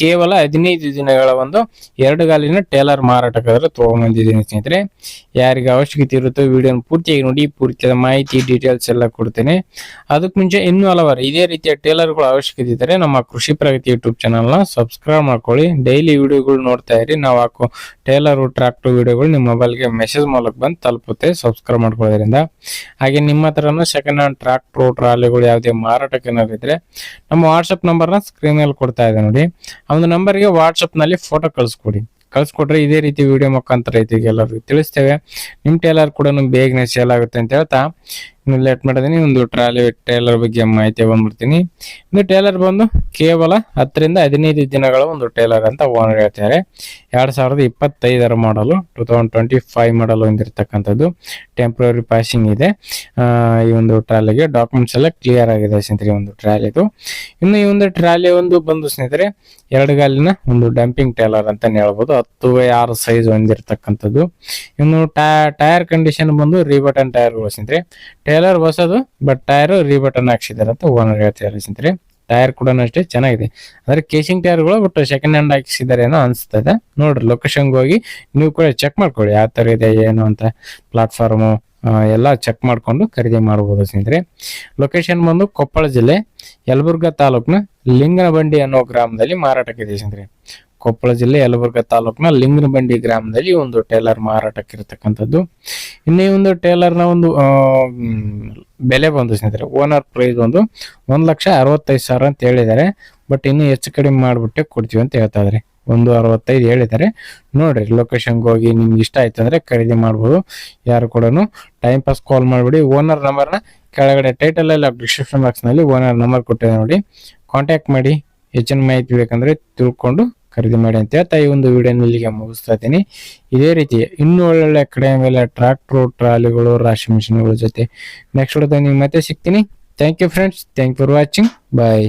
ಕೇವಲ ಹದಿನೈದು ದಿನಗಳ ಒಂದು ಎರಡು ಗಾಲಿನ ಟೇಲರ್ ಮಾರಾಟಕ್ಕಾದ್ರೆ ತಗೊಂಬಂದಿದ್ದೀನಿ ಸ್ನೇಹಿತರೆ. ಯಾರಿಗೆ ಅವಶ್ಯಕತೆ ಇರುತ್ತೋ ವಿಡಿಯೋನ ಪೂರ್ತಿಯಾಗಿ ನೋಡಿ, ಪೂರ್ತಿಯಾದ ಮಾಹಿತಿ ಡೀಟೇಲ್ಸ್ ಎಲ್ಲ ಕೊಡ್ತೇನೆ. ಅದಕ್ಕೆ ಮುಂಚೆ ಇನ್ನೂ ಹಲವಾರು ಇದೇ ರೀತಿಯ ಟೇಲರ್ಗಳು ಅವಶ್ಯಕತೆ ಇದ್ದರೆ ನಮ್ಮ ಕೃಷಿ ಪ್ರಗತಿ ಯೂಟ್ಯೂಬ್ ಚಾನಲ್ನ ಸಬ್ಸ್ಕ್ರೈಬ್ ಮಾಡ್ಕೊಳ್ಳಿ. ಡೈಲಿ ವಿಡಿಯೋಗಳು ನೋಡ್ತಾ ಇರಿ. ನಾವು ಹಾಕೋ ಟೇಲರು ಟ್ರಾಕ್ಟರ್ ವಿಡಿಯೋಗಳು ನಿಮ್ಮ ಮೊಬೈಲ್ಗೆ ಮೆಸೇಜ್ ಮೂಲಕ ಬಂದು ತಲುಪುತ್ತೆ. ಸಬ್ಸ್ಕ್ರೈಬ್ ಮಾಡ್ಕೊಳ್ಳೋದ್ರಿಂದ. ಹಾಗೆ ನಿಮ್ಮ ಹತ್ರನೂ ಸೆಕೆಂಡ್ ಹ್ಯಾಂಡ್ ಟ್ರಾಕ್ಟರ್ ಟ್ರಾಲಿಗಳು ಯಾವುದೇ ಮಾರಾಟಕ್ಕೆ ಏನಾದ್ರು ಇದ್ರೆ ನಮ್ಮ ವಾಟ್ಸಪ್ ನಂಬರ್ನ ಸ್ಕ್ರೀನ್ ಮೇಲೆ ಕೊಡ್ತಾ ಇದೆ ನೋಡಿ. ಒಂದು ನಂಬರ್ಗೆ ವಾಟ್ಸಪ್ನಲ್ಲಿ ಫೋಟೋ ಕಳಿಸ್ಕೊಡಿ. ಕಳಿಸ್ಕೊಟ್ರೆ ಇದೇ ರೀತಿ ವಿಡಿಯೋ ಮುಖಾಂತರ ಇದೀಗ ಎಲ್ಲರಿಗೂ ತಿಳಿಸ್ತೇವೆ. ನಿಮ್ಮ ಟೇಲರ್ ಕೂಡ ಬೇಗನೆ ಸೇಲ್ ಆಗುತ್ತೆ ಅಂತ ಹೇಳ್ತಾ. ಲೇಟ್ ಮಾಡಿದೀನಿ ಒಂದು ಟ್ರಾಲಿ ಟೇಲರ್ ಬಗ್ಗೆ ಮಾಹಿತಿ ಬಂದ್ಬಿಡ್ತೀನಿ. ಇನ್ನು ಟೇಲರ್ ಬಂದು ಕೇವಲ ಹತ್ತರಿಂದ ಹದಿನೈದು ದಿನಗಳ ಒಂದು ಟೇಲರ್ ಅಂತ ಓನರ್ ಹೇಳ್ತಾರೆ ಎರಡು ಸಾವಿರದ ಇಪ್ಪತ್ತೈದರ ಮಾಡಲು ಟೂ ತೌಸಂಡ್ ಟ್ವೆಂಟಿ ಫೈವ್ ಮಾಡಲು ಹೊಂದಿರತಕ್ಕಂಥದ್ದು. ಟೆಂಪ್ರರಿ ಪಾಸಿಂಗ್ ಇದೆ. ಈ ಒಂದು ಟ್ರಾಲಿಗೆ ಡಾಕ್ಯುಮೆಂಟ್ಸ್ ಎಲ್ಲ ಕ್ಲಿಯರ್ ಆಗಿದೆ ಸ್ನೇಹಿತರೆ ಒಂದು ಟ್ರಾಲಿದು ಇನ್ನು ಈ ಒಂದು ಟ್ರಾಲಿ ಒಂದು ಬಂದು ಸ್ನೇಹಿತರೆ, ಎರಡು ಗಾಲಿನ ಒಂದು ಡಂಪಿಂಗ್ ಟೇಲರ್ ಅಂತ ಹೇಳ್ಬೋದು. ಹತ್ತು ಆರು ಸೈಜ್ ಹೊಂದಿರತಕ್ಕಂಥದ್ದು. ಇನ್ನು ಟೈರ್ ಕಂಡೀಷನ್ ಬಂದು ರಿಬಟನ್ ಟೈರ್ಗಳು ಸ್ನೇಹಿತರೆ. ಟೇಲರ್ ಹೊಸದು ಬಟ್ ಟೈರ್ ರೀಬಟನ್ ಹಾಕ್ಸಿದಾರೆ ಅಂತ ಓನರ್ ಹೇಳ್ತಿದ್ದಾರೆ ಸ್ನೇಹಿತರೆ. ಟೈರ್ ಕೂಡ ಅಷ್ಟೇ ಚೆನ್ನಾಗಿದೆ. ಅಂದ್ರೆ ಕೇಸಿಂಗ್ ಟೈರ್ಗಳು ಬಟ್ ಸೆಕೆಂಡ್ ಹ್ಯಾಂಡ್ ಹಾಕಿಸಿದ್ದಾರೆ ಏನೋ ಅನ್ಸ್ತದೆ. ನೋಡ್ರಿ ಲೊಕೇಶನ್ಗೆ ಹೋಗಿ ನೀವು ಕೂಡ ಚೆಕ್ ಮಾಡ್ಕೊಳ್ಳಿ, ಯಾವ ತರ ಇದೆ, ಏನು ಅಂತ. ಪ್ಲಾಟ್ಫಾರ್ಮು ಎಲ್ಲ ಚೆಕ್ ಮಾಡ್ಕೊಂಡು ಖರೀದಿ ಮಾಡಬಹುದು ಸ್ನೇಹಿತರೆ. ಲೊಕೇಶನ್ ಬಂದು ಕೊಪ್ಪಳ ಜಿಲ್ಲೆ ಯಲಬುರ್ಗಾ ತಾಲೂಕ್ನ ಲಿಂಗನಬಂಡಿ ಅನ್ನೋ ಗ್ರಾಮದಲ್ಲಿ ಮಾರಾಟಕ್ಕಿದೆ ಸ್ನೇಹಿತರೆ. ಕೊಪ್ಪಳ ಜಿಲ್ಲೆ ಯಲಬುರ್ಗ ತಾಲೂಕಿನ ಲಿಂಗನಬಂಡಿ ಗ್ರಾಮದಲ್ಲಿ ಒಂದು ಟೇಲರ್ ಮಾರಾಟಕ್ಕೆ ಇರತಕ್ಕಂಥದ್ದು ಇನ್ನು ಈ ಒಂದು ಟೇಲರ್ನ ಒಂದು ಬೆಲೆ ಬಂದು ಸ್ನೇಹಿತರೆ, ಓನರ್ ಪ್ರೈಸ್ ಒಂದು ಒಂದು ಲಕ್ಷ ಅರವತ್ತೈದು ಸಾವಿರ ಅಂತ ಹೇಳಿದ್ದಾರೆ. ಬಟ್ ಇನ್ನೂ ಹೆಚ್ಚು ಕಡಿಮೆ ಮಾಡಿಬಿಟ್ಟೆ ಕೊಡ್ತೀವಿ ಅಂತ ಹೇಳ್ತಾ ಇದ್ದಾರೆ. ಒಂದು ಅರವತ್ತೈದು ಹೇಳಿದ್ದಾರೆ. ನೋಡ್ರಿ ಲೊಕೇಶನ್ಗೆ ಹೋಗಿ ನಿಮ್ಗೆ ಇಷ್ಟ ಆಯ್ತು ಅಂದರೆ ಖರೀದಿ ಮಾಡ್ಬೋದು. ಯಾರು ಕೂಡ ಟೈಮ್ ಪಾಸ್ ಕಾಲ್ ಮಾಡಿಬಿಡಿ. ಓನರ್ ನಂಬರ್ನ ಕೆಳಗಡೆ ಟೈಟಲ್ ಎಲ್ಲ ಡಿಸ್ಕ್ರಿಪ್ಷನ್ ಬಾಕ್ಸ್ನಲ್ಲಿ ಓನರ್ ನಂಬರ್ ಕೊಟ್ಟಿದೆ ನೋಡಿ. ಕಾಂಟ್ಯಾಕ್ಟ್ ಮಾಡಿ. ಹೆಚ್ಚಿನ ಮಾಹಿತಿ ಬೇಕಂದರೆ ತಿಳ್ಕೊಂಡು ಖರೀದಿ ಮಾಡಿ ಅಂತ ಹೇಳ್ತಾ ಈ ಒಂದು ವಿಡಿಯೋನ ಇಲ್ಲಿಗೆ ಮುಗಿಸ್ತಾ ಇದ್ದೀನಿ. ಇದೇ ರೀತಿ ಇನ್ನೂ ಒಳ್ಳೊಳ್ಳೆ ಕಡೆ ಮೇಲೆ ಟ್ರಾಕ್ಟ್ರು ಟ್ರಾಲಿಗಳು ರಾಶಿ ಮಿಷಿನ್ಗಳ ಜೊತೆ ನೆಕ್ಸ್ಟ್ ನಿಮ್ಗೆ ಮತ್ತೆ ಸಿಗ್ತೀನಿ. Thank you friends thank for watching bye